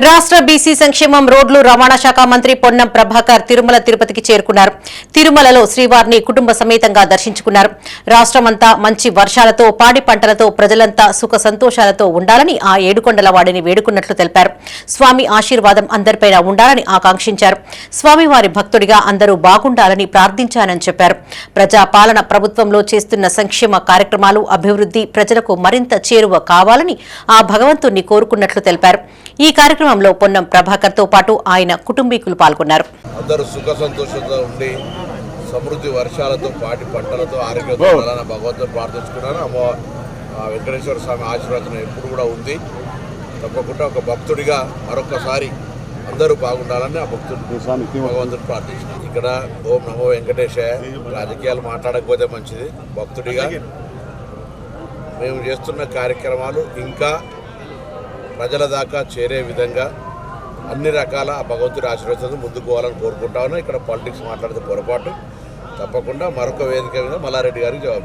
రాష్ట్ర బీసీ సంక్షేమం రోడ్లు రవాణా శాఖ మంత్రి పొన్నం ప్రభాకర్ తిరుమల తిరుపతికి చేరుకున్నారు. తిరుమలలో శ్రీవారిని కుటుంబ సమేతంగా దర్శించుకున్నారు. రాష్ట్రమంతా మంచి వర్షాలతో పాడి పంటలతో ప్రజలంతా సుఖ సంతోషాలతో ఉండాలని ఆ ఏడుకొండల వాడిని వేడుకున్నట్లు తెలిపారు. స్వామి ఆశీర్వాదం అందరిపైన ఉండాలని ఆకాంక్షించారు. స్వామివారి భక్తుడిగా అందరూ బాగుండాలని ప్రార్థించానని చెప్పారు. ప్రజాపాలన ప్రభుత్వంలో చేస్తున్న సంక్షేమ కార్యక్రమాలు అభివృద్ధి ప్రజలకు మరింత చేరువ కావాలని ఆ భగవంతుణ్ణి కోరుకున్నట్లు తెలిపారు. ఈ కార్యక్రమంలో పొన్నం ప్రభాకర్తో పాటు ఆయన కుటుంబీకులు పాల్గొన్నారు. అందరూ సుఖ సంతోషంతో ఉండి సమృద్ధి వర్షాలతో పాటి పంటలతో ఆరోగ్యంతో ఉండాలని భగవంతుని ప్రార్థించుకున్నాను. అమ్మ వెంకటేశ్వర స్వామి ఆశీర్వాదం ఎప్పుడు కూడా ఉంది. తప్పకుండా ఒక భక్తుడిగా మరొకసారి అందరూ బాగుండాలని ఆ భక్తుడు భగవంతుని ప్రార్థించాను. ఇక్కడ ఓం నమో వెంకటేశ రాజకీయాలు మాట్లాడకపోతే మంచిది. భక్తుడిగా మేము చేస్తున్న కార్యక్రమాలు ఇంకా ప్రజల దాకా చేరే విధంగా అన్ని రకాల భగవంతుడి ఆశీర్వాదంతో ముందుకు పోవాలని కోరుకుంటా ఇక్కడ పాలిటిక్స్ మాట్లాడితే పొరపాటు. తప్పకుండా మరొక వేదిక మీద మల్లారెడ్డి గారికి జవాబు.